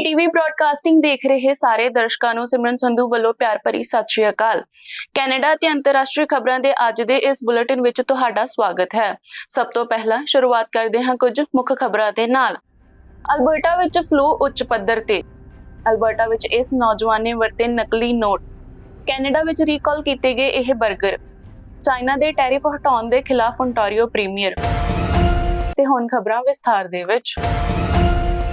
ETV broadcasting ਦੇਖ ਰਹੇ ਸਾਰੇ ਦਰਸ਼ਕਾਂ ਨੂੰ ਸਿਮਰਨ ਸੰਧੂ ਵੱਲੋਂ ਪਿਆਰ ਭਰੀ ਸਤਿ ਸ਼੍ਰੀ ਅਕਾਲ। ਕੈਨੇਡਾ ਤੇ ਅੰਤਰਰਾਸ਼ਟਰੀ ਖਬਰਾਂ ਦੇ ਅੱਜ ਦੇ ਇਸ ਬੁਲੇਟਿਨ ਵਿੱਚ ਤੁਹਾਡਾ ਸਵਾਗਤ ਹੈ। ਸਭ ਤੋਂ ਪਹਿਲਾਂ ਸ਼ੁਰੂਆਤ ਕਰਦੇ ਹਾਂ ਕੁਝ ਮੁੱਖ ਖਬਰਾਂ ਦੇ ਨਾਲ। ਅਲਬਰਟਾ ਵਿੱਚ ਫਲੂ ਉੱਚ ਪੱਧਰ ਤੇ। ਅਲਬਰਟਾ ਵਿੱਚ ਇਸ ਨੌਜਵਾਨ ਨੇ ਵਰਤੇ ਨਕਲੀ ਨੋਟ। ਕੈਨੇਡਾ ਵਿੱਚ ਰੀਕਾਲ ਕੀਤੇ ਗਏ ਇਹ 버ਗਰ ਚਾਈਨਾ ਦੇ ਟੈਰਿਫ ਹਟਾਉਣ ਦੇ ਖਿਲਾਫ ontario ਪ੍ਰੀਮੀਅਰ। ਤੇ ਹੁਣ ਖਬਰਾਂ ਵਿਸਥਾਰ ਦੇ ਵਿੱਚ।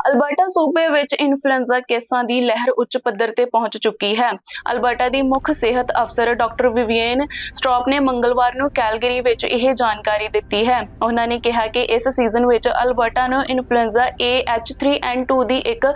ਅਲਬਰਟਾ ਸੂਬੇ ਵਿੱਚ ਇਨਫਲੂਐਂਜ਼ਾ ਕੇਸਾਂ ਦੀ ਲਹਿਰ ਉੱਚ ਪੱਧਰ ਤੇ ਪਹੁੰਚ ਚੁੱਕੀ ਹੈ। ਅਲਬਰਟਾ ਦੀ ਮੁੱਖ ਸਿਹਤ ਅਫਸਰ ਡਾਕਟਰ ਵਿਵੀਨ ਸਟ੍ਰੌਪ ਨੇ ਮੰਗਲਵਾਰ ਨੂੰ ਕੈਲਗਰੀ ਵਿੱਚ ਇਹ ਜਾਣਕਾਰੀ ਦਿੱਤੀ ਹੈ। ਉਹਨਾਂ ਨੇ ਕਿਹਾ ਕਿ ਇਸ ਸੀਜ਼ਨ ਵਿੱਚ ਅਲਬਰਟਾ ਨੂੰ ਇਨਫਲੂਐਂਜ਼ਾ AH3N2 ਦੀ ਇੱਕ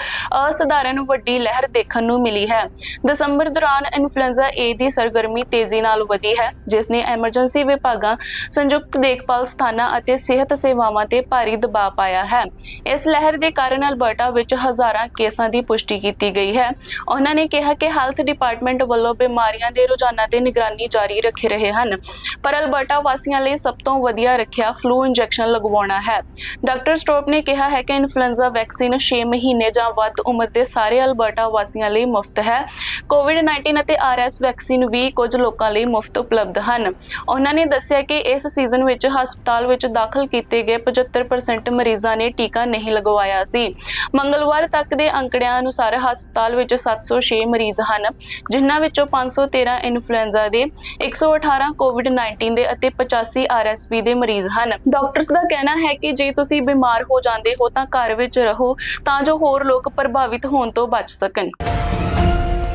ਅਸਧਾਰਨ ਵੱਡੀ ਲਹਿਰ ਦੇਖਣ ਨੂੰ ਮਿਲੀ ਹੈ। ਦਸੰਬਰ ਦੌਰਾਨ ਇਨਫਲੂਐਂਜ਼ਾ A ਦੀ ਸਰਗਰਮੀ ਤੇਜ਼ੀ ਨਾਲ ਵਧੀ ਹੈ, ਜਿਸ ਨੇ ਐਮਰਜੈਂਸੀ ਵਿਭਾਗਾਂ, ਸੰਯੁਕਤ ਦੇਖਭਾਲ ਸਥਾਨਾਂ ਅਤੇ ਸਿਹਤ ਸੇਵਾਵਾਂ ਤੇ ਭਾਰੀ ਦਬਾਅ ਪਾਇਆ ਹੈ। ਇਸ ਲਹਿਰ ਦੇ ਕਾਰਨ ਅਲਬਰਟਾ ਵਿੱਚ ਹਜ਼ਾਰਾਂ ਕੇਸਾਂ ਦੀ ਪੁਸ਼ਟੀ ਕੀਤੀ ਗਈ ਹੈ। ਉਹਨਾਂ ਨੇ ਕਿਹਾ ਕਿ ਹੈਲਥ ਡਿਪਾਰਟਮੈਂਟ ਵੱਲੋਂ ਬਿਮਾਰੀਆਂ ਦੇ ਰੁਝਾਨਾਂ ਤੇ ਨਿਗਰਾਨੀ ਜਾਰੀ ਰੱਖੇ ਰਹੇ ਹਨ। ਪਰ ਅਲਬਰਟਾ ਵਾਸੀਆਂ ਲਈ ਸਭ ਤੋਂ ਵਧੀਆ ਰੱਖਿਆ ਫਲੂ ਇੰਜੈਕਸ਼ਨ ਲਗਵਾਉਣਾ ਹੈ। ਡਾਕਟਰ ਸਟੋਪ ਨੇ ਕਿਹਾ ਹੈ ਕਿ ਇਨਫਲੂਐਂਜ਼ਾ ਵੈਕਸੀਨ 6 ਮਹੀਨੇ ਜਾਂ ਵੱਧ ਉਮਰ ਦੇ ਸਾਰੇ ਅਲਬਰਟਾ ਵਾਸੀਆਂ ਲਈ ਮੁਫਤ ਹੈ। ਕੋਵਿਡ-19 ਅਤੇ ਆਰਐਸ ਵੈਕਸੀਨ ਵੀ ਕੁਝ ਲੋਕਾਂ ਲਈ ਮੁਫਤ ਉਪਲਬਧ ਹਨ। ਉਹਨਾਂ ਨੇ ਦੱਸਿਆ ਕਿ ਇਸ ਸੀਜ਼ਨ ਵਿੱਚ ਹਸਪਤਾਲ ਵਿੱਚ ਦਾਖਲ ਕੀਤੇ ਗਏ 75% ਮਰੀਜ਼ਾਂ ਨੇ ਟੀਕਾ ਨਹੀਂ ਲਗਵਾਇਆ ਸੀ। ਮੰਗਲਵਾਰ ਤੱਕ ਦੇ ਅੰਕੜਿਆਂ ਅਨੁਸਾਰ ਹਸਪਤਾਲ ਵਿੱਚ 706 ਮਰੀਜ਼ ਹਨ, ਜਿਨ੍ਹਾਂ ਵਿੱਚੋਂ 513 ਇਨਫਲੂਐਂਜ਼ਾ ਦੇ 118 ਕੋਵਿਡ-19 ਦੇ ਅਤੇ 85 ਆਰਐਸਪੀ ਦੇ ਮਰੀਜ਼ ਹਨ। ਡਾਕਟਰਸ ਦਾ ਕਹਿਣਾ ਹੈ ਕਿ ਜੇ ਤੁਸੀਂ ਬਿਮਾਰ ਹੋ ਜਾਂਦੇ ਹੋ ਤਾਂ ਘਰ ਵਿੱਚ ਰਹੋ ਤਾਂ ਜੋ ਹੋਰ ਲੋਕ ਪ੍ਰਭਾਵਿਤ ਹੋਣ ਤੋਂ ਬਚ ਸਕਣ।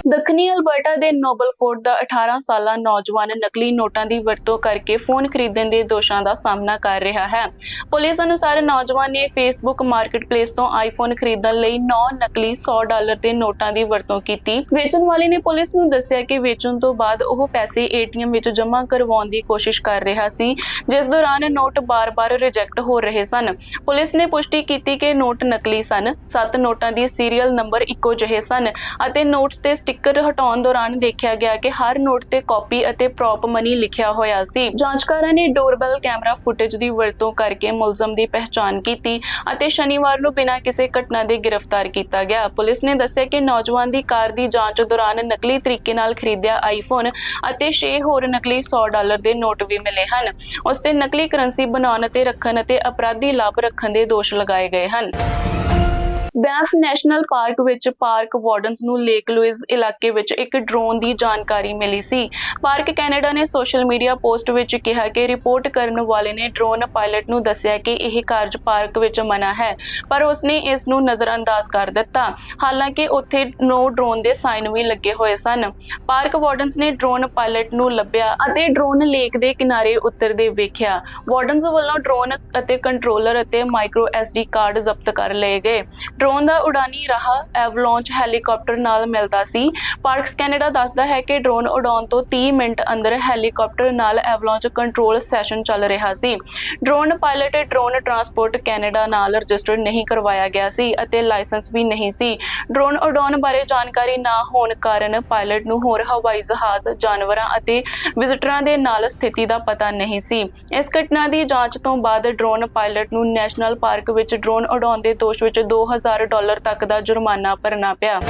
ਦੱਖਣੀ ਅਲਬਰਟਾ ਦੇ ਨੋਬਲ ਨੋਬਲਫੋਰਡ ਦਾ 18 ਸਾਲਾ ਨੌਜਵਾਨ ਨਕਲੀ ਨੋਟਾਂ ਦੀ ਵਰਤੋਂ ਕਰਕੇ ਫੋਨ ਖਰੀਦਣ ਦੇ ਦੋਸ਼ਾਂ ਦਾ ਸਾਹਮਣਾ ਕਰ ਰਿਹਾ ਹੈ। ਪੁਲਿਸ ਅਨੁਸਾਰ ਨੌਜਵਾਨ ਨੇ ਫੇਸਬੁੱਕ ਮਾਰਕੀਟਪਲੇਸ ਤੋਂ ਆਈਫੋਨ ਖਰੀਦਣ ਲਈ 9 ਨਕਲੀ 100 ਡਾਲਰ ਦੇ ਨੋਟਾਂ ਦੀ ਵਰਤੋਂ ਕੀਤੀ। ਵੇਚਣ ਵਾਲੇ ਨੇ ਪੁਲਿਸ ਨੂੰ ਦੱਸਿਆ ਕਿ ਵੇਚਣ ਤੋਂ ਬਾਅਦ ਉਹ ਪੈਸੇ ਏਟੀਐਮ ਵਿੱਚ ਜਮ੍ਹਾਂ ਕਰਵਾਉਣ ਦੀ ਕੋਸ਼ਿਸ਼ ਕਰ ਰਿਹਾ ਸੀ, ਜਿਸ ਦੌਰਾਨ ਨੋਟ ਬਾਰ-ਬਾਰ ਰਿਜੈਕਟ ਹੋ ਰਹੇ ਸਨ। ਪੁਲਿਸ ਨੇ ਪੁਸ਼ਟੀ ਕੀਤੀ ਕਿ ਨੋਟ ਨਕਲੀ ਸਨ, ਸੱਤ ਨੋਟਾਂ ਦੀ ਸੀਰੀਅਲ ਨੰਬਰ ਇੱਕੋ ਜਿਹੇ ਸਨ ਅਤੇ ਨੋਟਸ ਤੇ ਸਟicker ਹਟਾਉਣ ਦੌਰਾਨ ਦੇਖਿਆ ਗਿਆ ਕਿ ਹਰ ਨੋਟ ਤੇ ਕਾਪੀ ਅਤੇ ਪ੍ਰੌਪ ਮਨੀ ਲਿਖਿਆ ਹੋਇਆ ਸੀ, ਜਾਂਚਕਾਰਾਂ ਨੇ ਡੋਰਬੈਲ ਕੈਮਰਾ ਫੁਟੇਜ ਦੀ ਵਰਤੋਂ ਕਰਕੇ ਮੁਲਜ਼ਮ ਦੀ ਪਹਿਚਾਣ ਕੀਤੀ ਅਤੇ ਸ਼ਨੀਵਾਰ ਨੂੰ ਬਿਨਾਂ ਕਿਸੇ ਘਟਨਾ ਦੇ ਗ੍ਰਿਫਤਾਰ ਕੀਤਾ ਗਿਆ। ਪੁਲਿਸ ਨੇ ਦੱਸਿਆ ਕਿ ਨੌਜਵਾਨ ਦੀ ਕਾਰ ਦੀ ਜਾਂਚ ਦੌਰਾਨ ਨਕਲੀ ਤਰੀਕੇ ਨਾਲ ਖਰੀਦਿਆ ਆਈਫੋਨ ਅਤੇ 6 ਹੋਰ ਨਕਲੀ 100 ਡਾਲਰ ਦੇ ਨੋਟ ਵੀ ਮਿਲੇ ਹਨ। ਉਸ ਤੇ ਨਕਲੀ ਕਰੰਸੀ ਬਣਾਉਣ ਅਤੇ ਰੱਖਣ ਅਤੇ ਅਪਰਾਧੀ ਲਾਭ ਰੱਖਣ ਦੇ ਦੋਸ਼ ਲਗਾਏ ਗਏ ਹਨ। ਬੈਂਫ ਨੈਸ਼ਨਲ ਪਾਰਕ ਵਿੱਚ ਪਾਰਕ ਵਾਰਡਨਸ ਨੂੰ ਲੇਕ ਲੂਇਸ ਇਲਾਕੇ ਵਿੱਚ ਇੱਕ ਡਰੋਨ ਦੀ ਜਾਣਕਾਰੀ ਮਿਲੀ ਸੀ। ਪਾਰਕ ਕੈਨੇਡਾ ਨੇ ਸੋਸ਼ਲ ਮੀਡੀਆ ਪੋਸਟ ਵਿੱਚ ਕਿਹਾ ਕਿ ਰਿਪੋਰਟ ਕਰਨ ਵਾਲੇ ਨੇ ਡਰੋਨ ਪਾਇਲਟ ਨੂੰ ਦੱਸਿਆ ਕਿ ਇਹ ਕਾਰਜ ਪਾਰਕ ਵਿੱਚ ਮਨਾ ਹੈ, ਪਰ ਉਸਨੇ ਇਸ ਨੂੰ ਨਜ਼ਰਅੰਦਾਜ਼ ਕਰ ਦਿੱਤਾ। ਹਾਲਾਂਕਿ ਉੱਥੇ ਨੋ ਡਰੋਨ ਦੇ ਸਾਈਨ ਵੀ ਲੱਗੇ ਹੋਏ ਸਨ। ਪਾਰਕ ਵਾਰਡਨਸ ਨੇ ਡਰੋਨ ਪਾਇਲਟ ਨੂੰ ਲੱਭਿਆ ਅਤੇ ਡਰੋਨ ਲੇਕ ਦੇ ਕਿਨਾਰੇ ਉਤਰਦੇ ਵੇਖਿਆ। ਵਾਰਡਨਸ ਵੱਲੋਂ ਡਰੋਨ ਅਤੇ ਕੰਟਰੋਲਰ ਅਤੇ ਮਾਈਕਰੋ ਐਸਡੀ ਕਾਰਡ ਜ਼ਬਤ ਕਰ ਲਏ ਗਏ। ਡਰੋਨ ਦਾ ਉਡਾਨੀ ਰਾਹ ਐਵਲਾਂਚ ਹੈਲੀਕਾਪਟਰ ਨਾਲ ਮਿਲਦਾ ਸੀ। ਪਾਰਕਸ ਕੈਨੇਡਾ ਦੱਸਦਾ ਹੈ ਕਿ ਡਰੋਨ ਉਡਾਉਣ ਤੋਂ 30 ਮਿੰਟ ਅੰਦਰ ਹੈਲੀਕਾਪਟਰ ਨਾਲ ਐਵਲਾਂਚ ਕੰਟਰੋਲ ਸੈਸ਼ਨ ਚੱਲ ਰਿਹਾ ਸੀ। Drone pilot drone transport Canada ਨਾਲ ਰਜਿਸਟਰਡ ਨਹੀਂ ਕਰਵਾਇਆ ਗਿਆ ਸੀ ਅਤੇ ਲਾਇਸੈਂਸ ਵੀ ਨਹੀਂ ਸੀ। ਡਰੋਨ ਉਡਾਉਣ ਬਾਰੇ ਜਾਣਕਾਰੀ ਨਾ ਹੋਣ ਕਾਰਨ ਪਾਇਲਟ ਨੂੰ ਹੋਰ ਹਵਾਈ ਜਹਾਜ਼, ਜਾਨਵਰਾਂ ਅਤੇ ਵਿਜ਼ਟਰਾਂ ਦੇ ਨਾਲ ਸਥਿਤੀ ਦਾ ਪਤਾ ਨਹੀਂ ਸੀ। ਇਸ ਘਟਨਾ ਦੀ ਜਾਂਚ ਤੋਂ ਬਾਅਦ ਡਰੋਨ ਪਾਇਲਟ ਨੂੰ ਨੈਸ਼ਨਲ ਪਾਰਕ ਵਿੱਚ ਡਰੋਨ ਉਡਾਉਣ ਦੇ ਦੋਸ਼ ਵਿੱਚ 2000 ਡਾਲਰ ਤੱਕ ਦਾ ਜੁਰਮਾਨਾ ਭਰਨਾ ਪਿਆ।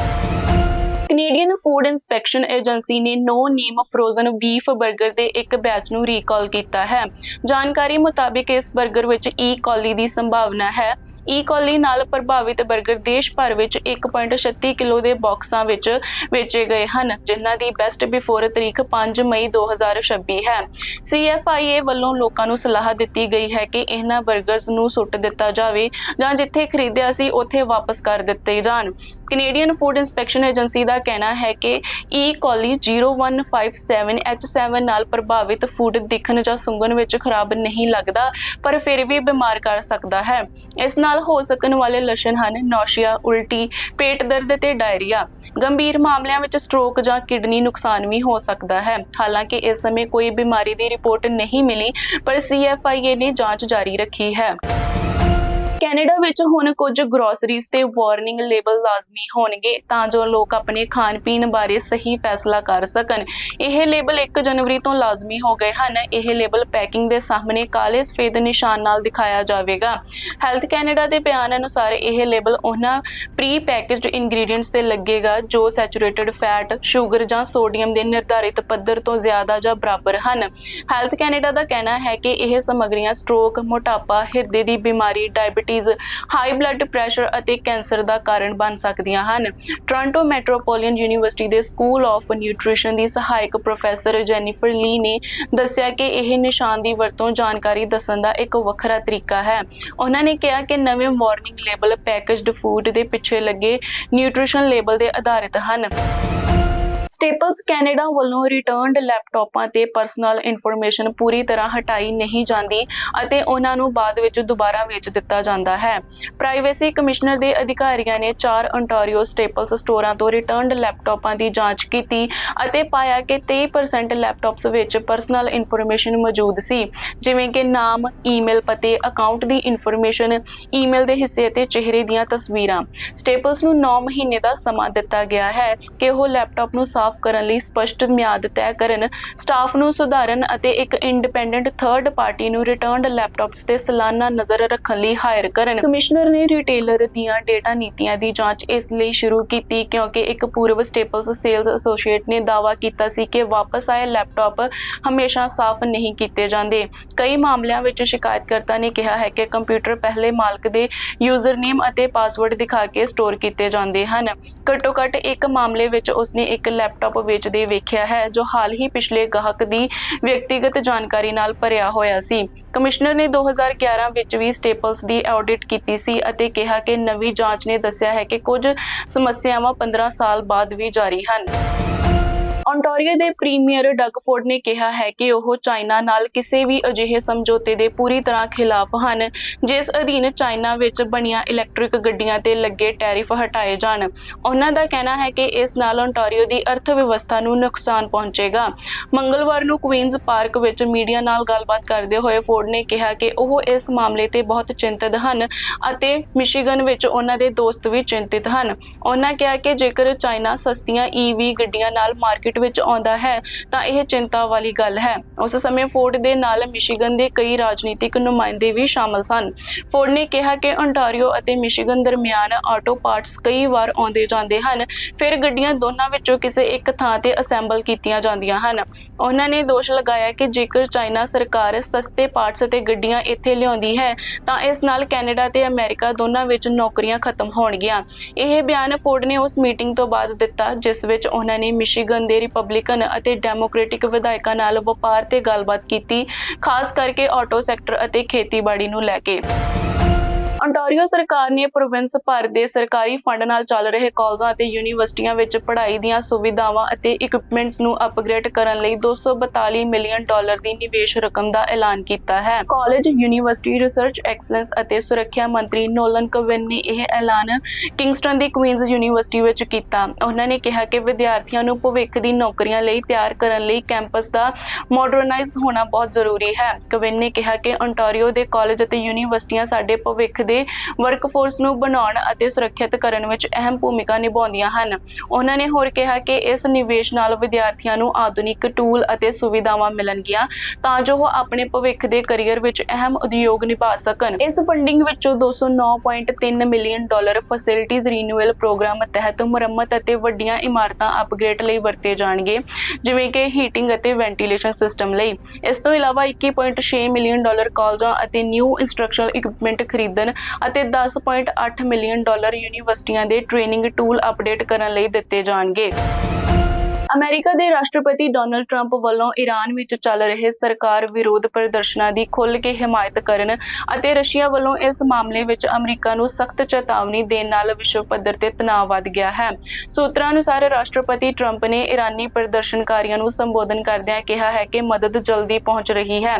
ਕੈਨੇਡੀਅਨ ਫੂਡ ਇਨਸਪੈਕਸ਼ਨ ਏਜੰਸੀ ਨੇ ਨੋ ਨੇਮ ਫਰੋਜ਼ਨ ਬੀਫ 버ਗਰ ਦੇ ਇੱਕ ਬੈਚ ਨੂੰ ਰੀਕਾਲ ਕੀਤਾ ਹੈ। ਜਾਣਕਾਰੀ ਮੁਤਾਬਿਕ ਇਸ 버ਗਰ ਵਿੱਚ e. ਈ ਕੋਲੀ ਦੀ ਸੰਭਾਵਨਾ ਹੈ। e. ਈ ਕੋਲੀ ਨਾਲ ਪ੍ਰਭਾਵਿਤ 버ਗਰ ਦੇਸ਼ ਭਰ ਵਿੱਚ 1.36 ਕਿਲੋ ਦੇ ਬਾਕਸਾਂ ਵਿੱਚ ਵੇਚੇ ਗਏ ਹਨ, ਜਿਨ੍ਹਾਂ ਦੀ ਬੈਸਟ ਬਿਫੋਰ ਤਰੀਕ 5 ਮਈ 2026 ਹੈ। ਸੀਐਫਆਈਏ ਵੱਲੋਂ ਲੋਕਾਂ ਨੂੰ ਸਲਾਹ ਦਿੱਤੀ ਗਈ ਹੈ ਕਿ ਇਹਨਾਂ 버ਗਰਸ ਨੂੰ ਸੁੱਟ ਦਿੱਤਾ ਜਾਵੇ ਜਾਂ ਜਿੱਥੇ ਖਰੀਦਿਆ ਸੀ ਉੱਥੇ ਵਾਪਸ ਕਰ ਦਿੱਤੇ ਜਾਣ। ਕੈਨੇਡੀਅਨ ਫੂਡ ਇਨਸਪੈਕਸ਼ਨ ਏਜੰਸੀ ਦਾ ਕਹਿਣਾ ਹੈ ਕਿ ਈ ਕੋਲੀ 0157H7 ਨਾਲ ਪ੍ਰਭਾਵਿਤ ਫੂਡ ਦਿਖਣ ਜਾਂ ਸੁੰਘਣ ਵਿੱਚ ਖਰਾਬ ਨਹੀਂ ਲੱਗਦਾ, ਪਰ ਫਿਰ ਵੀ ਬਿਮਾਰ ਕਰ ਸਕਦਾ ਹੈ। ਇਸ ਨਾਲ ਹੋ ਸਕਣ ਵਾਲੇ ਲੱਛਣ ਹਨ ਨੌਸ਼ੀਆ, ਉਲਟੀ, ਪੇਟ ਦਰਦ ਤੇ ਡਾਇਰੀਆ। ਗੰਭੀਰ ਮਾਮਲਿਆਂ ਵਿੱਚ ਸਟ੍ਰੋਕ ਜਾਂ ਕਿਡਨੀ ਨੁਕਸਾਨ ਵੀ ਹੋ ਸਕਦਾ ਹੈ। ਹਾਲਾਂਕਿ ਇਸ ਸਮੇਂ ਕੋਈ ਬਿਮਾਰੀ ਦੀ ਰਿਪੋਰਟ ਨਹੀਂ ਮਿਲੀ, ਪਰ CFIA ਨੇ ਜਾਂਚ ਜਾਰੀ ਰੱਖੀ ਹੈ। ਕੈਨੇਡਾ ਵਿੱਚ ਹੁਣ ਕੁਝ ਗਰੋਸਰੀਜ਼ ਤੇ ਵਾਰਨਿੰਗ ਲੇਬਲ ਲਾਜ਼ਮੀ ਹੋਣਗੇ ਤਾਂ ਜੋ ਲੋਕ ਆਪਣੇ ਖਾਣ ਪੀਣ ਬਾਰੇ ਸਹੀ ਫੈਸਲਾ ਕਰ ਸਕਣ। ਇਹ ਲੇਬਲ 1 ਜਨਵਰੀ ਤੋਂ ਲਾਜ਼ਮੀ ਹੋ ਗਏ ਹਨ। ਇਹ ਲੇਬਲ ਪੈਕਿੰਗ ਦੇ ਸਾਹਮਣੇ ਕਾਲੇ ਸਫੇਦ ਨਿਸ਼ਾਨ ਨਾਲ ਦਿਖਾਇਆ ਜਾਵੇਗਾ। ਹੈਲਥ ਕੈਨੇਡਾ ਦੇ ਬਿਆਨ ਅਨੁਸਾਰ ਇਹ ਲੇਬਲ ਉਹਨਾਂ ਪ੍ਰੀ ਪੈਕੇਜਡ ਇੰਗਰੀਡੀਐਂਟਸ ਤੇ ਲੱਗੇਗਾ ਜੋ ਸੈਚੂਰੇਟਡ ਫੈਟ ਸ਼ੂਗਰ ਜਾਂ ਸੋਡੀਅਮ ਦੇ ਨਿਰਧਾਰਿਤ ਪੱਧਰ ਤੋਂ ਜ਼ਿਆਦਾ ਜਾਂ ਬਰਾਬਰ ਹਨ। ਹੈਲਥ ਕੈਨੇਡਾ ਦਾ ਕਹਿਣਾ ਹੈ ਕਿ ਇਹ ਸਮੱਗਰੀਆਂ ਸਟ੍ਰੋਕ ਮੋਟਾਪਾ, ਹਿਰਦੇ ਦੀ ਬਿਮਾਰੀ ਡਾਇਬੀਟੀਜ਼ ਹਾਈ ਬਲੱਡ ਪ੍ਰੈਸ਼ਰ ਅਤੇ ਕੈਂਸਰ ਦਾ ਕਾਰਨ ਬਣ ਸਕਦੀਆਂ ਹਨ। ਟੋਰਾਂਟੋ ਮੈਟਰੋਪੋਲੀਟਨ ਯੂਨੀਵਰਸਿਟੀ ਦੇ ਸਕੂਲ ਆਫ ਨਿਊਟ੍ਰੀਸ਼ਨ ਦੀ ਸਹਾਇਕ ਪ੍ਰੋਫੈਸਰ ਜੈਨੀਫਰ ਲੀ ਨੇ ਦੱਸਿਆ ਕਿ ਇਹ ਨਿਸ਼ਾਨ ਦੀ ਵਰਤੋਂ ਜਾਣਕਾਰੀ ਦੱਸਣ ਦਾ ਇੱਕ ਵੱਖਰਾ ਤਰੀਕਾ ਹੈ। ਉਹਨਾਂ ਨੇ ਕਿਹਾ ਕਿ ਨਵੇਂ ਵਾਰਨਿੰਗ ਲੇਬਲ ਪੈਕੇਜਡ ਫੂਡ ਦੇ ਪਿੱਛੇ ਲੱਗੇ ਨਿਊਟ੍ਰੀਸ਼ਨ ਲੇਬਲ ਦੇ ਆਧਾਰਿਤ ਹਨ। ਸਟੇਪਲਸ ਕੈਨੇਡਾ ਵੱਲੋਂ ਰਿਟਰਨਡ ਲੈਪਟਾਪਾਂ ਤੇ ਪਰਸਨਲ ਇਨਫੋਰਮੇਸ਼ਨ ਪੂਰੀ ਤਰ੍ਹਾਂ ਹਟਾਈ ਨਹੀਂ ਜਾਂਦੀ ਅਤੇ ਉਹਨਾਂ ਨੂੰ ਬਾਅਦ ਵਿੱਚ ਦੁਬਾਰਾ ਵੇਚ ਦਿੱਤਾ ਜਾਂਦਾ ਹੈ। ਪ੍ਰਾਈਵੇਸੀ ਕਮਿਸ਼ਨਰ ਦੇ ਅਧਿਕਾਰੀਆਂ ਨੇ 4 ontario ਸਟੇਪਲਸ ਸਟੋਰਾਂ ਤੋਂ ਰਿਟਰਨਡ ਲੈਪਟਾਪਾਂ ਦੀ ਜਾਂਚ ਕੀਤੀ ਅਤੇ ਪਾਇਆ ਕਿ 23% ਲੈਪਟਾਪਸ ਵਿੱਚ ਪਰਸਨਲ ਇਨਫੋਰਮੇਸ਼ਨ ਮੌਜੂਦ ਸੀ, ਜਿਵੇਂ ਕਿ ਨਾਮ, ਈਮੇਲ ਪਤੇ, ਅਕਾਊਂਟ ਦੀ ਇਨਫੋਰਮੇਸ਼ਨ, ਈਮੇਲ ਦੇ ਹਿੱਸੇ ਅਤੇ ਚਿਹਰੇ ਦੀਆਂ ਤਸਵੀਰਾਂ। ਸਟੇਪਲਸ ਨੂੰ 9 ਮਹੀਨੇ ਦਾ ਸਮਾਂ ਦਿੱਤਾ ਗਿਆ ਹੈ ਕਿ ਉਹ ਲੈਪਟਾਪ ਨੂੰ ਸਾਫ਼ ਕਰਨ ਲਈ ਸਪਸ਼ਟ ਮਿਆਦ ਤੈਅ ਕਰਨ ਸਟਾਫ ਨੂੰ ਸੁਧਾਰਨ ਅਤੇ ਇੱਕ ਇੰਡੀਪੈਂਡੈਂਟ ਥਰਡ ਪਾਰਟੀ ਨੂੰ ਰਿਟਰਨਡ ਲੈਪਟਾਪਸ ਤੇ ਸਾਲਾਨਾ ਨਜ਼ਰ ਰੱਖਣ ਲਈ ਹਾਇਰ ਕਰਨ। ਕਮਿਸ਼ਨਰ ਨੇ ਰਿਟੇਲਰ ਦੀਆਂ ਡੇਟਾ ਨੀਤੀਆਂ ਦੀ ਜਾਂਚ ਇਸ ਲਈ ਸ਼ੁਰੂ ਕੀਤੀ ਕਿਉਂਕਿ ਇੱਕ ਪੂਰਵ ਸਟੇਪਲਸ ਸੇਲਜ਼ ਐਸੋਸੀਏਟ ਨੇ ਦਾਅਵਾ ਕੀਤਾ ਸੀ ਕਿ ਵਾਪਸ ਆਏ ਲੈਪਟਾਪ ਹਮੇਸ਼ਾ ਸਾਫ਼ ਨਹੀਂ ਕੀਤੇ ਜਾਂਦੇ। ਕਈ ਮਾਮਲਿਆਂ ਵਿੱਚ ਸ਼ਿਕਾਇਤਕਰਤਾ ਨੇ ਕਿਹਾ ਹੈ ਕਿ ਕੰਪਿਊਟਰ ਪਹਿਲੇ ਮਾਲਕ ਦੇ ਯੂਜ਼ਰਨੇਮ ਅਤੇ ਪਾਸਵਰਡ ਦਿਖਾ ਕੇ ਸਟੋਰ ਕੀਤੇ ਜਾਂਦੇ ਹਨ। ਘੱਟੋ ਘੱਟ ਇੱਕ ਮਾਮਲੇ ਵਿੱਚ ਉਸਨੇ ਇੱਕ ਲੈਪ ਲੈਪਟਾਪ ਵੇਚਦੇ ਵੇਖਿਆ ਹੈ, ਜੋ ਹਾਲ ਹੀ ਪਿਛਲੇ ਗਾਹਕ ਦੀ ਵਿਅਕਤੀਗਤ ਜਾਣਕਾਰੀ ਨਾਲ ਭਰਿਆ ਹੋਇਆ ਸੀ। ਕਮਿਸ਼ਨਰ ਨੇ 2011 ਵਿੱਚ ਵੀ ਸਟੇਪਲਸ ਦੀ ਆਡਿਟ ਕੀਤੀ ਸੀ ਅਤੇ ਕਿਹਾ ਕਿ ਨਵੀਂ ਜਾਂਚ ਨੇ ਦੱਸਿਆ ਹੈ ਕਿ ਕੁਝ ਸਮੱਸਿਆਵਾਂ 15 ਸਾਲ ਬਾਅਦ ਵੀ ਜਾਰੀ ਹਨ। Ontario ਦੇ ਪ੍ਰੀਮੀਅਰ ਡਗਫੋਰਡ ਨੇ ਕਿਹਾ ਹੈ ਕਿ ਉਹ ਚਾਈਨਾ ਨਾਲ ਕਿਸੇ ਵੀ ਅਜਿਹੇ ਸਮਝੌਤੇ ਦੇ ਪੂਰੀ ਤਰ੍ਹਾਂ ਖਿਲਾਫ ਹਨ, ਜਿਸ ਅਧੀਨ ਚਾਈਨਾ ਵਿੱਚ ਬਣੀਆਂ ਇਲੈਕਟ੍ਰਿਕ ਗੱਡੀਆਂ ਤੇ ਲੱਗੇ ਟੈਰਿਫ ਹਟਾਏ ਜਾਣ। ਉਹਨਾਂ ਦਾ ਕਹਿਣਾ ਹੈ ਕਿ ਇਸ ਨਾਲ ontario ਦੀ ਅਰਥ ਵਿਵਸਥਾ ਨੂੰ ਨੁਕਸਾਨ ਪਹੁੰਚੇਗਾ। ਮੰਗਲਵਾਰ ਨੂੰ ਕੁਈਨਜ਼ ਪਾਰਕ ਵਿੱਚ ਮੀਡੀਆ ਨਾਲ ਗੱਲਬਾਤ ਕਰਦੇ ਹੋਏ ਫੋਰਡ ਨੇ ਕਿਹਾ ਕਿ ਉਹ ਇਸ ਮਾਮਲੇ ਤੇ ਬਹੁਤ ਚਿੰਤਤ ਹਨ ਅਤੇ ਮਿਸ਼ੀਗਨ ਵਿੱਚ ਉਹਨਾਂ ਦੇ ਦੋਸਤ ਵੀ ਚਿੰਤਿਤ ਹਨ। ਉਹਨਾਂ ਕਿਹਾ ਕਿ ਜੇਕਰ ਚਾਈਨਾ ਸਸਤੀਆਂ ਈਵੀ ਗੱਡੀਆਂ ਨਾਲ ਮਾਰਕੀਟ ਵਿੱਚ ਆਉਂਦਾ ਹੈ, ਤਾਂ ਇਹ ਚਿੰਤਾ ਵਾਲੀ ਗੱਲ ਹੈ। ਉਸ ਸਮੇਂ ਫੋਰਡ ਦੇ ਨਾਲ ਮਿਸ਼ੀਗਨ ਦੇ ਕਈ ਰਾਜਨੀਤਿਕ ਨੁਮਾਇੰਦੇ ਵੀ ਸ਼ਾਮਲ ਸਨ। ਫੋਰਡ ਨੇ ਕਿਹਾ ਕਿ ontario ਅਤੇ ਮਿਸ਼ੀਗਨ ਦਰਮਿਆਨ ਆਟੋ ਪਾਰਟਸ ਕਈ ਵਾਰ ਆਉਂਦੇ ਜਾਂਦੇ ਹਨ, ਫਿਰ ਗੱਡੀਆਂ ਦੋਨਾਂ ਵਿੱਚੋਂ ਕਿਸੇ ਇੱਕ ਥਾਂ ਤੇ ਅਸੈਂਬਲ ਕੀਤੀਆਂ ਜਾਂਦੀਆਂ ਹਨ। ਉਹਨਾਂ ਨੇ ਦੋਸ਼ ਲਗਾਇਆ ਕਿ ਜੇਕਰ ਚਾਈਨਾ ਸਰਕਾਰ ਸਸਤੇ ਪਾਰਟਸ ਅਤੇ ਗੱਡੀਆਂ ਇੱਥੇ ਲਿਆਉਂਦੀ ਹੈ, ਤਾਂ ਇਸ ਨਾਲ ਕੈਨੇਡਾ ਤੇ ਅਮਰੀਕਾ ਦੋਨਾਂ ਵਿੱਚ ਨੌਕਰੀਆਂ ਖਤਮ ਹੋਣਗੀਆਂ। ਇਹ ਬਿਆਨ ਫੋਰਡ ਨੇ ਉਸ ਮੀਟਿੰਗ ਤੋਂ ਬਾਅਦ ਦਿੱਤਾ, ਜਿਸ ਵਿੱਚ ਉਹਨਾਂ ਨੇ ਮਿਸ਼ੀਗਨ ਦੇ ਰਿਪਬਲਿਕਨ ਅਤੇ ਡੈਮੋਕ੍ਰੈਟਿਕ ਵਿਧਾਇਕਾਂ ਨਾਲ ਵਪਾਰ ਤੇ ਗੱਲਬਾਤ ਕੀਤੀ, ਖਾਸ ਕਰਕੇ ਆਟੋ ਸੈਕਟਰ ਅਤੇ ਖੇਤੀਬਾੜੀ ਨੂੰ ਲੈ ਕੇ। Ontario ਸਰਕਾਰ ਨੇ ਪ੍ਰੋਵਿੰਸ ਭਰ ਦੇ ਸਰਕਾਰੀ ਫੰਡ ਨਾਲ ਚੱਲ ਰਹੇ ਕਾਲਜਾਂ ਅਤੇ ਯੂਨੀਵਰਸਿਟੀਆਂ ਵਿੱਚ ਪੜ੍ਹਾਈ ਦੀਆਂ ਸੁਵਿਧਾਵਾਂ ਅਤੇ ਇਕਵਿਪਮੈਂਟਸ ਨੂੰ ਅਪਗ੍ਰੇਡ ਕਰਨ ਲਈ 242 ਮਿਲੀਅਨ ਡਾਲਰ ਦੀ ਨਿਵੇਸ਼ ਰਕਮ ਦਾ ਐਲਾਨ ਕੀਤਾ ਹੈ। ਕਾਲਜ ਯੂਨੀਵਰਸਿਟੀ ਰਿਸਰਚ ਐਕਸਲੈਂਸ ਅਤੇ ਸੁਰੱਖਿਆ ਮੰਤਰੀ ਨੋਲਨ ਕਵਿਨ ਨੇ ਇਹ ਐਲਾਨ ਕਿੰਗਸਟਨ ਦੀ ਕੁਈਨਜ਼ ਯੂਨੀਵਰਸਿਟੀ ਵਿੱਚ ਕੀਤਾ। ਉਹਨਾਂ ਨੇ ਕਿਹਾ ਕਿ ਵਿਦਿਆਰਥੀਆਂ ਨੂੰ ਭਵਿੱਖ ਦੀ ਨੌਕਰੀਆਂ ਲਈ ਤਿਆਰ ਕਰਨ ਲਈ ਕੈਂਪਸ ਦਾ ਮਾਡਰਨਾਈਜ਼ ਹੋਣਾ ਬਹੁਤ ਜ਼ਰੂਰੀ ਹੈ। ਕਵਿਨ ਨੇ ਕਿਹਾ ਕਿ ontario ਦੇ ਕਾਲਜ ਅਤੇ ਯੂਨੀਵਰਸਿਟੀਆਂ ਸਾਡੇ ਭਵਿੱਖ ਦੇ ਵਰਕਫੋਰਸ ਨੂੰ ਬਣਾਉਣ ਅਤੇ ਸੁਰੱਖਿਅਤ ਕਰਨ ਵਿੱਚ ਅਹਿਮ ਭੂਮਿਕਾ ਨਿਭਾਉਂਦੀਆਂ ਹਨ। ਉਹਨਾਂ ਨੇ ਹੋਰ ਕਿਹਾ ਕਿ ਇਸ ਨਿਵੇਸ਼ ਨਾਲ ਵਿਦਿਆਰਥੀਆਂ ਨੂੰ ਆਧੁਨਿਕ ਟੂਲ ਅਤੇ ਸੁਵਿਧਾਵਾਂ ਮਿਲਣਗੀਆਂ ਤਾਂ ਜੋ ਉਹ ਆਪਣੇ ਭਵਿੱਖ ਦੇ ਕੈਰੀਅਰ ਵਿੱਚ ਅਹਿਮ ਉਦਯੋਗ ਨਿਭਾ ਸਕਣ। ਇਸ ਫੰਡਿੰਗ ਵਿੱਚੋਂ 209.3 million dollar facilities renewal program ਤਹਿਤ ਮੁਰੰਮਤ ਅਤੇ ਵੱਡੀਆਂ ਇਮਾਰਤਾਂ ਅਪਗ੍ਰੇਡ ਲਈ ਵਰਤੇ ਜਾਣਗੇ, ਜਿਵੇਂ ਕਿ ਹੀਟਿੰਗ ਅਤੇ ਵੈਂਟੀਲੇਸ਼ਨ ਸਿਸਟਮ ਲਈ। ਇਸ ਤੋਂ ਇਲਾਵਾ 21.6 ਮਿਲੀਅਨ ਡਾਲਰ ਕਾਲਜਾਂ ਅਤੇ ਨਿਊ ਇੰਸਟਰਕਸ਼ਨਲ ਇਕਵਿਪਮੈਂਟ ਖਰੀਦਣ ਅਤੇ 10.8 ਮਿਲੀਅਨ ਡਾਲਰ ਯੂਨੀਵਰਸਿਟੀਆਂ ਦੇ ਟ੍ਰੇਨਿੰਗ ਟੂਲ ਅਪਡੇਟ ਕਰਨ ਲਈ ਦਿੱਤੇ ਜਾਣਗੇ। ਅਮਰੀਕਾ ਦੇ ਰਾਸ਼ਟਰਪਤੀ ਡੋਨਲਡ ਟਰੰਪ ਵੱਲੋਂ ਈਰਾਨ ਵਿੱਚ ਚੱਲ ਰਹੇ ਸਰਕਾਰ ਵਿਰੋਧ ਪ੍ਰਦਰਸ਼ਨਾਂ ਦੀ ਖੁੱਲ੍ਹ ਕੇ ਹਮਾਇਤ ਕਰਨ ਅਤੇ ਰਸ਼ੀਆ ਵੱਲੋਂ ਇਸ ਮਾਮਲੇ ਵਿੱਚ ਅਮਰੀਕਾ ਨੂੰ ਸਖਤ ਚੇਤਾਵਨੀ ਦੇਣ ਨਾਲ ਵਿਸ਼ਵ ਪੱਧਰ ਤੇ ਤਣਾਅ ਵੱਧ ਗਿਆ ਹੈ। ਸੂਤਰਾਂ ਅਨੁਸਾਰ ਰਾਸ਼ਟਰਪਤੀ ਟਰੰਪ ਨੇ ਈਰਾਨੀ ਪ੍ਰਦਰਸ਼ਨਕਾਰੀਆਂ ਨੂੰ ਸੰਬੋਧਨ ਕਰਦਿਆਂ ਕਿਹਾ ਹੈ ਕਿ ਮਦਦ ਜਲਦੀ ਪਹੁੰਚ ਰਹੀ ਹੈ।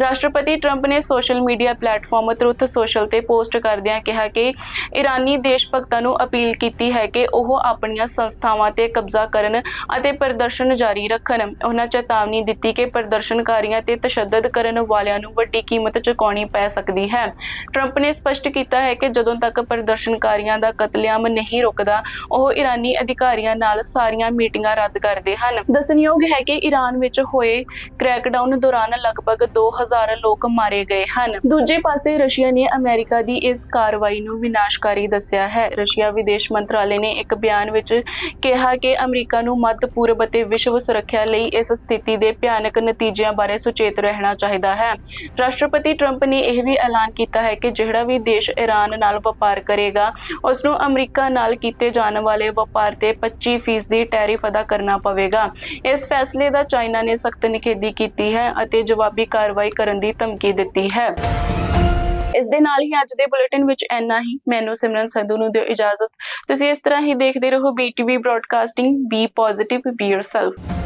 ਰਾਸ਼ਟਰਪਤੀ ਟਰੰਪ ਨੇ social media platform truth social ਤੇ ਪੋਸਟ ਕਰਦਿਆਂ ਕਿਹਾ ਕਿ ਈਰਾਨੀ ਦੇਸ਼ ਭਗਤਾਂ ਨੂੰ ਅਪੀਲ ਕੀਤੀ ਹੈ ਕਿ ਉਹ ਆਪਣੀਆਂ ਸੰਸਥਾਵਾਂ ਤੇ ਕਬਜ਼ਾ ਕਰਨ ਅਤੇ ਅਤੇ ਪ੍ਰਦਰਸ਼ਨ ਜਾਰੀ ਰੱਖਣ। ਉਹਨਾਂ ਚੇਤਾਵਨੀ ਦਿੱਤੀ ਕਿ ਪ੍ਰਦਰਸ਼ਨਕਾਰੀਆਂ ਤੇ ਤਸ਼ੱਦਦ ਕਰਨ ਵਾਲਿਆਂ ਨੂੰ ਵੱਡੀ ਕੀਮਤ ਚੁਕਾਉਣੀ ਪੈ ਸਕਦੀ ਹੈ। ਟਰੰਪ ਨੇ ਸਪਸ਼ਟ ਕੀਤਾ ਹੈ ਕਿ ਜਦੋਂ ਤੱਕ ਪ੍ਰਦਰਸ਼ਨਕਾਰੀਆਂ ਦਾ ਕਤਲੇਆਮ ਨਹੀਂ ਰੁਕਦਾ, ਉਹ ਇਰਾਨੀ ਅਧਿਕਾਰੀਆਂ ਨਾਲ ਸਾਰੀਆਂ ਮੀਟਿੰਗਾਂ ਰੱਦ ਕਰਦੇ ਹਨ। ਦੱਸਣਯੋਗ ਹੈ ਕਿ ਈਰਾਨ ਵਿੱਚ ਹੋਏ ਕ੍ਰੈਕਡਾਊਨ ਦੌਰਾਨ ਲਗਭਗ 2000 ਲੋਕ ਮਾਰੇ ਗਏ ਹਨ। ਦੂਜੇ ਪਾਸੇ ਰਸ਼ੀਆ ਨੇ ਅਮਰੀਕਾ ਦੀ ਇਸ ਕਾਰਵਾਈ ਨੂੰ ਵਿਨਾਸ਼ਕਾਰੀ ਦੱਸਿਆ ਹੈ। ਰਸ਼ੀਆ ਵਿਦੇਸ਼ ਮੰਤਰਾਲੇ ਨੇ ਇੱਕ ਬਿਆਨ ਵਿੱਚ ਕਿਹਾ ਕਿ ਅਮਰੀਕਾ ਨੂੰ ਮੱਧ ਪੂਰਬ ਅਤੇ ਵਿਸ਼ਵ ਸੁਰੱਖਿਆ ਲਈ ਇਸ ਸਥਿਤੀ ਦੇ ਭਿਆਨਕ ਨਤੀਜਿਆਂ ਬਾਰੇ ਸੁਚੇਤ ਰਹਿਣਾ ਚਾਹੀਦਾ ਹੈ। ਰਾਸ਼ਟਰਪਤੀ ਟਰੰਪ ਨੇ ਇਹ ਵੀ ਐਲਾਨ ਕੀਤਾ ਹੈ ਕਿ ਜਿਹੜਾ ਵੀ ਦੇਸ਼ ਈਰਾਨ ਨਾਲ ਵਪਾਰ ਕਰੇਗਾ ਉਸ ਨੂੰ ਅਮਰੀਕਾ ਨਾਲ ਕੀਤੇ ਜਾਣ ਵਾਲੇ ਵਪਾਰ ਤੇ 25% ਦੀ ਟੈਰਿਫ ਅਦਾ ਕਰਨਾ ਪਵੇਗਾ। ਇਸ ਫੈਸਲੇ ਦਾ ਚਾਈਨਾ ਨੇ ਸਖਤ ਨਿਖੇਧੀ ਕੀਤੀ ਹੈ ਅਤੇ ਜਵਾਬੀ ਕਾਰਵਾਈ ਕਰਨ ਦੀ ਧਮਕੀ ਦਿੱਤੀ ਹੈ। ਇਸ ਦੇ ਨਾਲ ਹੀ ਅੱਜ ਦੇ ਬੁਲੇਟਿਨ ਵਿੱਚ ਇੰਨਾ ਹੀ। ਮੈਨੂੰ ਸਿਮਰਨ ਸੰਧੂ ਨੂੰ ਦਿਓ ਇਜਾਜ਼ਤ। ਤੁਸੀਂ ਇਸ ਤਰ੍ਹਾਂ ਹੀ ਦੇਖਦੇ ਰਹੋ BTV broadcasting be positive be yourself